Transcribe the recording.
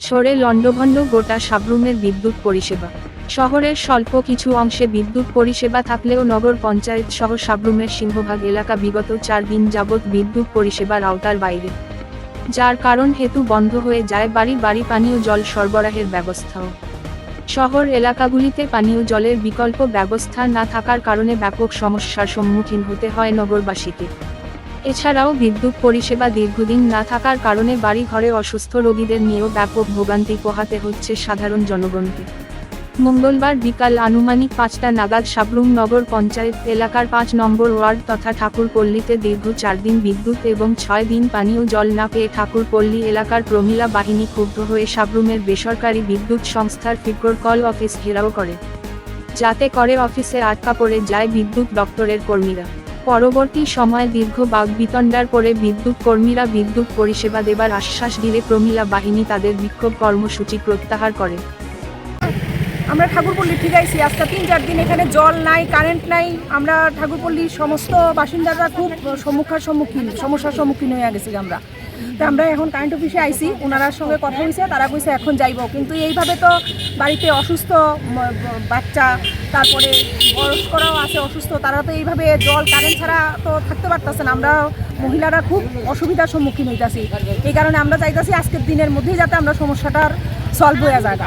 সরে লণ্ডভণ্ড গোটা সাবরুমের বিদ্যুৎ পরিষেবা। শহরের স্বল্প কিছু অংশে বিদ্যুৎ পরিষেবা থাকলেও নগর পঞ্চায়েত সহ সাবরুমের সিংহভাগ এলাকা বিগত চার দিন যাবৎ বিদ্যুৎ পরিষেবার আওতার বাইরে। যার কারণ হেতু বন্ধ হয়ে যায় বাড়ি বাড়ি পানীয় জল সরবরাহের ব্যবস্থাও। শহর এলাকাগুলিতে পানীয় জলের বিকল্প ব্যবস্থা না থাকার কারণে ব্যাপক সমস্যার সম্মুখীন হতে হয় নগরবাসীকে। এছাড়াও বিদ্যুৎ পরিষেবা দীর্ঘদিন না থাকার কারণে বাড়ি ঘরে অসুস্থ রোগীদের নিয়েও ব্যাপক ভোগান্তি পোহাতে হচ্ছে সাধারণ জনগণকে। মঙ্গলবার বিকাল আনুমানিক পাঁচটা নাগাদ সাবরুম নগর পঞ্চায়েত এলাকার পাঁচ নম্বর ওয়ার্ড তথা ঠাকুরপল্লীতে দীর্ঘ চার দিন বিদ্যুৎ এবং ছয় দিন পানীয় জল না পেয়ে ঠাকুরপল্লী এলাকার প্রমিলা বাহিনী ক্ষুব্ধ হয়ে সাবরুমের বেসরকারি বিদ্যুৎ সংস্থার ফিকর কল অফিস ঘেরাও করে। যাতে করে অফিসে আটকা পড়ে যায় বিদ্যুৎ দপ্তরের কর্মীরা। পরবর্তী সময়ে দীর্ঘ বাগবিতণ্ডার পরে বিদ্যুৎ কর্মীরা বিদ্যুৎ পরিষেবা দেবার আশ্বাস দিলে প্রমীলা বাহিনী তাদের বিক্ষোভ কর্মসূচি প্রত্যাহার করে। আমরা ঠাকুরপল্লি ঠিক আছি আজকে তিন চার দিন এখানে জল নাই, কারেন্ট নাই। আমরা ঠাকুরপল্লীর সমস্ত বাসিন্দারা খুব সম্মুখার সম্মুখীন, সমস্যার সম্মুখীন হয়ে গেছি আমরা। তো আমরা এখন কারেন্ট অফিসে আইসি ওনারার সঙ্গে কথা হয়েছে তারা কইছে এখন যাইব। কিন্তু এইভাবে তো বাড়িতে অসুস্থ বাচ্চা, তারপরে বয়স্করাও আছে অসুস্থ, তারা তো এইভাবে জল কারেন্ট ছাড়া তো থাকতে পারতেছে না। আমরা মহিলারা খুব অসুবিধার সম্মুখীন হইতাছি। এই কারণে আমরা চাইতেছি আজকের দিনের মধ্যেই যাতে আমরা সমস্যাটার সলভ হয়ে যায়